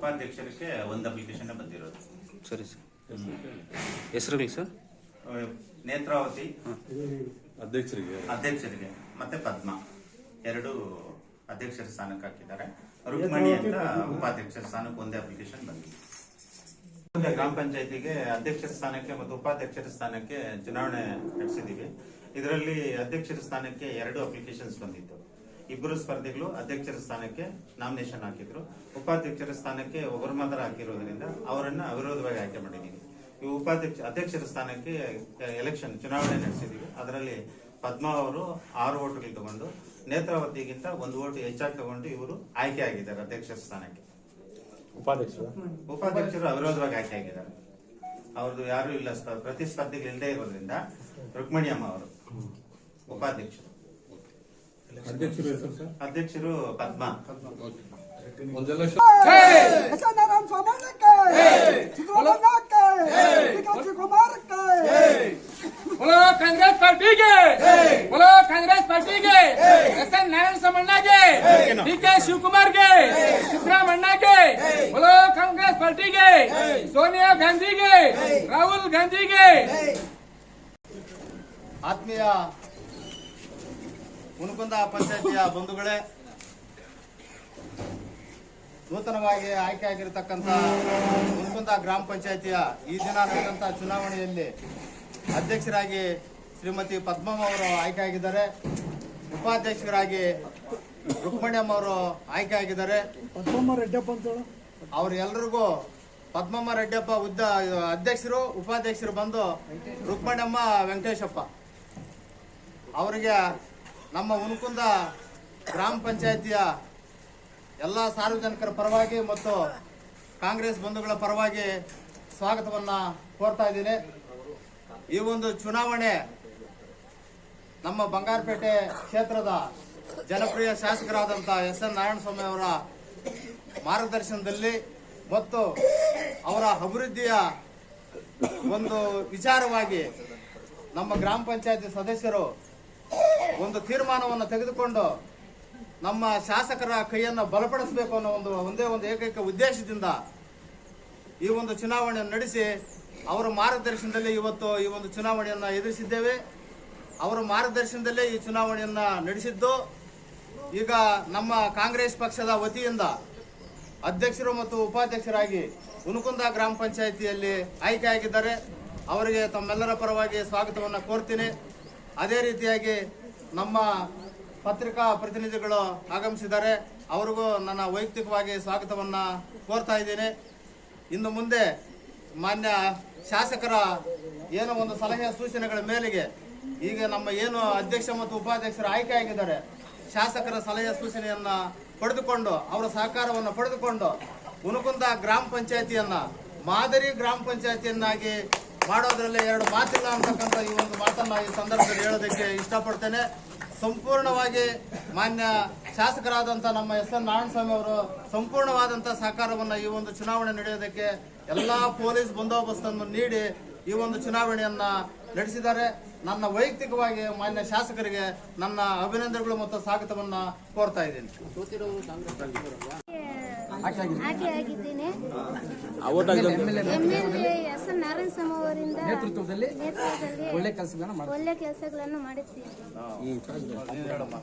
ಉಪಾಧ್ಯಕ್ಷರಿಗೆ ಒಂದು ಅಪ್ಲಿಕೇಶನ್ ಬಂದಿರೋದು. ಸರಿ ಸರ್. ಹೆಸರುಗಳು ಸರ್? ನೇತ್ರಾವತಿ ಅಧ್ಯಕ್ಷರಿಗೆ. ಅಧ್ಯಕ್ಷರಿಗೆ ಮತ್ತೆ ಪದ್ಮ. ಎರಡು ಅಧ್ಯಕ್ಷರ ಸ್ಥಾನಕ್ಕೆ ಹಾಕಿದ್ದಾರೆ. ರುಕ್ಮಣಿ ಅಂತ ಉಪಾಧ್ಯಕ್ಷರ ಸ್ಥಾನಕ್ಕೆ ಒಂದೇ ಅಪ್ಲಿಕೇಶನ್ ಬಂದಿದೆ. ಗ್ರಾಮ ಪಂಚಾಯತಿಗೆ ಅಧ್ಯಕ್ಷರ ಸ್ಥಾನಕ್ಕೆ ಮತ್ತು ಉಪಾಧ್ಯಕ್ಷರ ಸ್ಥಾನಕ್ಕೆ ಚುನಾವಣೆ ನಡೆಸಿದೀವಿ ಇದರಲ್ಲಿ ಅಧ್ಯಕ್ಷರ ಸ್ಥಾನಕ್ಕೆ ಎರಡು ಅಪ್ಲಿಕೇಶನ್ಸ್ ಬಂದಿತ್ತು ಇಬ್ಬರು ಸ್ಪರ್ಧಿಗಳು ಅಧ್ಯಕ್ಷರ ಸ್ಥಾನಕ್ಕೆ ನಾಮಿನೇಷನ್ ಹಾಕಿದ್ರು. ಉಪಾಧ್ಯಕ್ಷರ ಸ್ಥಾನಕ್ಕೆ ಒಬ್ಬರು ಮಾತ್ರ ಹಾಕಿರೋದ್ರಿಂದ ಅವರನ್ನ ಅವಿರೋಧವಾಗಿ ಆಯ್ಕೆ ಮಾಡಿದ್ದೀನಿ ಈ ಉಪಾಧ್ಯಕ್ಷ ಅಧ್ಯಕ್ಷರ ಸ್ಥಾನಕ್ಕೆ ಎಲೆಕ್ಷನ್ ಚುನಾವಣೆ ನಡೆಸಿದೀವಿ. ಅದರಲ್ಲಿ ಪದ್ಮಾ ಅವರು ಆರು ಓಟುಗಳು ತಗೊಂಡು ನೇತ್ರಾವತಿಗಿಂತ ಒಂದು ಓಟು ಹೆಚ್ಚಾಗಿ ತಗೊಂಡು ಇವರು ಆಯ್ಕೆ ಆಗಿದ್ದಾರೆ ಅಧ್ಯಕ್ಷರ ಸ್ಥಾನಕ್ಕೆ. ಉಪಾಧ್ಯಕ್ಷರು? ಉಪಾಧ್ಯಕ್ಷರು ಅವಿರೋಧವಾಗಿ ಆಯ್ಕೆ ಆಗಿದ್ದಾರೆ. ಅವ್ರದ್ದು ಯಾರು ಇಲ್ಲ ಸ್ಪ- ಪ್ರತಿಸ್ಪರ್ಧಿಗಳು ಇಲ್ಲದೆ ಇರೋದ್ರಿಂದ ರುಕ್ಮಣಿಯಮ್ಮ ಅವರು ಉಪಾಧ್ಯಕ್ಷರು. ಅಧ್ಯಕ್ಷರು ಹೆಸರು ಸರ್ ಅಧ್ಯಕ್ಷರು ಪದ್ಮ ಒಂದೆಲ್ಲ ನಾರಾಯಣ ಸ್ವಾಮಣ್ಣಕ್ಕೆ ಸಿದ್ದರಾಮಣ್ಣಕ್ಕೆ ಡಿ ಕುಮಾರಕ್ಕೆ बोलो कांग्रेस पार्टी के बोलो कांग्रेस पार्टी के एस एन नारायण समन्ना के डी के शिव कुमार के सिद्धरामन्ना के बोलो कांग्रेस पार्टी के सोनिया गांधी के राहुल गांधी के ಆತ್ಮೀಯ ಹುಣಕುಂದ ಪಂಚಾಯತಿಯ ಬಂಧುಗಳೇ ನೂತನವಾಗಿ ಆಯ್ಕೆ ಆಗಿರತಕ್ಕಂಥ ಹುಣಕುಂದ ಗ್ರಾಮ ಪಂಚಾಯತಿಯ ಈ ದಿನ ನಡೆದಂಥ ಚುನಾವಣೆಯಲ್ಲಿ ಅಧ್ಯಕ್ಷರಾಗಿ ಶ್ರೀಮತಿ ಪದ್ಮಮ್ಮ ಅವರು ಆಯ್ಕೆ ಆಗಿದ್ದಾರೆ. ಉಪಾಧ್ಯಕ್ಷರಾಗಿ ರುಕ್ಮಣ್ಯಮ್ಮ ಅವರು ಆಯ್ಕೆ ಆಗಿದ್ದಾರೆ. ಪದ್ಮಮ್ಮ ರೆಡ್ಡಪ್ಪ ಅಂತೇಳು ಅವ್ರೆಲ್ರಿಗೂ ಪದ್ಮಮ್ಮ ರೆಡ್ಡಪ್ಪ ಉದ್ದ ಅಧ್ಯಕ್ಷರು ಉಪಾಧ್ಯಕ್ಷರು ಬಂದು ರುಕ್ಮಣ್ಯಮ್ಮ ವೆಂಕಟೇಶಪ್ಪ ಅವರಿಗೆ ನಮ್ಮ ಉನ್ಕುಂದ ಗ್ರಾಮ ಪಂಚಾಯತಿಯ ಎಲ್ಲ ಸಾರ್ವಜನಿಕರ ಪರವಾಗಿ ಮತ್ತು ಕಾಂಗ್ರೆಸ್ ಬಂಧುಗಳ ಪರವಾಗಿ ಸ್ವಾಗತವನ್ನು ಕೋರ್ತಾ ಇದ್ದೀನಿ. ಈ ಒಂದು ಚುನಾವಣೆ ನಮ್ಮ ಬಂಗಾರಪೇಟೆ ಕ್ಷೇತ್ರದ ಜನಪ್ರಿಯ ಶಾಸಕರಾದಂಥ ಎಸ್ ಎನ್ ನಾರಾಯಣಸ್ವಾಮಿ ಅವರ ಮಾರ್ಗದರ್ಶನದಲ್ಲಿ ಮತ್ತು ಅವರ ಅಭಿವೃದ್ಧಿಯ ಒಂದು ವಿಚಾರವಾಗಿ ನಮ್ಮ ಗ್ರಾಮ ಪಂಚಾಯತಿ ಸದಸ್ಯರು ಒಂದು ತೀರ್ಮಾನವನ್ನು ತೆಗೆದುಕೊಂಡು ನಮ್ಮ ಶಾಸಕರ ಕೈಯನ್ನು ಬಲಪಡಿಸಬೇಕು ಅನ್ನೋ ಒಂದು ಒಂದೇ ಒಂದು ಏಕೈಕ ಉದ್ದೇಶದಿಂದ ಈ ಒಂದು ಚುನಾವಣೆಯನ್ನು ನಡೆಸಿ ಅವರ ಮಾರ್ಗದರ್ಶನದಲ್ಲಿ ಇವತ್ತು ಈ ಒಂದು ಚುನಾವಣೆಯನ್ನು ಎದುರಿಸಿದ್ದೇವೆ. ಅವರ ಮಾರ್ಗದರ್ಶನದಲ್ಲೇ ಈ ಚುನಾವಣೆಯನ್ನು ನಡೆಸಿದ್ದು. ಈಗ ನಮ್ಮ ಕಾಂಗ್ರೆಸ್ ಪಕ್ಷದ ವತಿಯಿಂದ ಅಧ್ಯಕ್ಷರು ಮತ್ತು ಉಪಾಧ್ಯಕ್ಷರಾಗಿ ಹುನಕುಂದ ಗ್ರಾಮ ಪಂಚಾಯಿತಿಯಲ್ಲಿ ಆಯ್ಕೆಯಾಗಿದ್ದಾರೆ ಅವರಿಗೆ ತಮ್ಮೆಲ್ಲರ ಪರವಾಗಿ ಸ್ವಾಗತವನ್ನು ಕೋರ್ತೀನಿ. ಅದೇ ರೀತಿಯಾಗಿ ನಮ್ಮ ಪತ್ರಿಕಾ ಪ್ರತಿನಿಧಿಗಳು ಆಗಮಿಸಿದ್ದಾರೆ. ಅವರಿಗೂ ನನ್ನ ವೈಯಕ್ತಿಕವಾಗಿ ಸ್ವಾಗತವನ್ನು ಕೋರ್ತಾ ಇದ್ದೀನಿ. ಇನ್ನು ಮುಂದೆ ಮಾನ್ಯ ಶಾಸಕರ ಏನೋ ಒಂದು ಸಲಹೆ ಸೂಚನೆಗಳ ಮೇಲೆಗೆ ಈಗ ನಮ್ಮ ಏನು ಅಧ್ಯಕ್ಷ ಮತ್ತು ಉಪಾಧ್ಯಕ್ಷರು ಆಯ್ಕೆ ಆಗಿದ್ದಾರೆ ಶಾಸಕರ ಸಲಹೆ ಸೂಚನೆಯನ್ನು ಪಡೆದುಕೊಂಡು, ಅವರ ಸಹಕಾರವನ್ನು ಪಡೆದುಕೊಂಡು ಉನುಕುಂದ ಗ್ರಾಮ ಪಂಚಾಯತಿಯನ್ನ ಮಾದರಿ ಗ್ರಾಮ ಪಂಚಾಯತಿಯನ್ನಾಗಿ ಮಾಡೋದ್ರಲ್ಲಿ ಎರಡು ಮಾತಿಲ್ಲ ಅಂತಕ್ಕಂಥ ಈ ಒಂದು ಮಾತನ್ನ ಈ ಸಂದರ್ಭದಲ್ಲಿ ಹೇಳೋದಕ್ಕೆ ಇಷ್ಟಪಡ್ತೇನೆ. ಸಂಪೂರ್ಣವಾಗಿ ಮಾನ್ಯ ಶಾಸಕರಾದಂಥ ನಮ್ಮ ಎಸ್ ಎನ್ ನಾರಾಯಣಸ್ವಾಮಿ ಅವರು ಸಂಪೂರ್ಣವಾದಂಥ ಸಹಕಾರವನ್ನು ಈ ಒಂದು ಚುನಾವಣೆ ನಡೆಯೋದಕ್ಕೆ ಎಲ್ಲಾ ಪೊಲೀಸ್ ಬಂದೋಬಸ್ತನ್ನು ನೀಡಿ ಈ ಒಂದು ಚುನಾವಣೆಯನ್ನ ನಡೆಸಿದ್ದಾರೆ. ನನ್ನ ವೈಯಕ್ತಿಕವಾಗಿ ಮಾನ್ಯ ಶಾಸಕರಿಗೆ ನನ್ನ ಅಭಿನಂದನೆಗಳು ಮತ್ತು ಸ್ವಾಗತವನ್ನು ಕೋರ್ತಾ ಇದ್ದೀನಿ. ಆಯ್ಕೆ ಆಗಿದ್ದೇನೆ. M L A S N Narayana Swamy ಅವರಿಂದ ನೇತೃತ್ವದಲ್ಲಿ ಒಳ್ಳೆ ಕೆಲಸಗಳನ್ನು ಹೇಳಮ್ಮ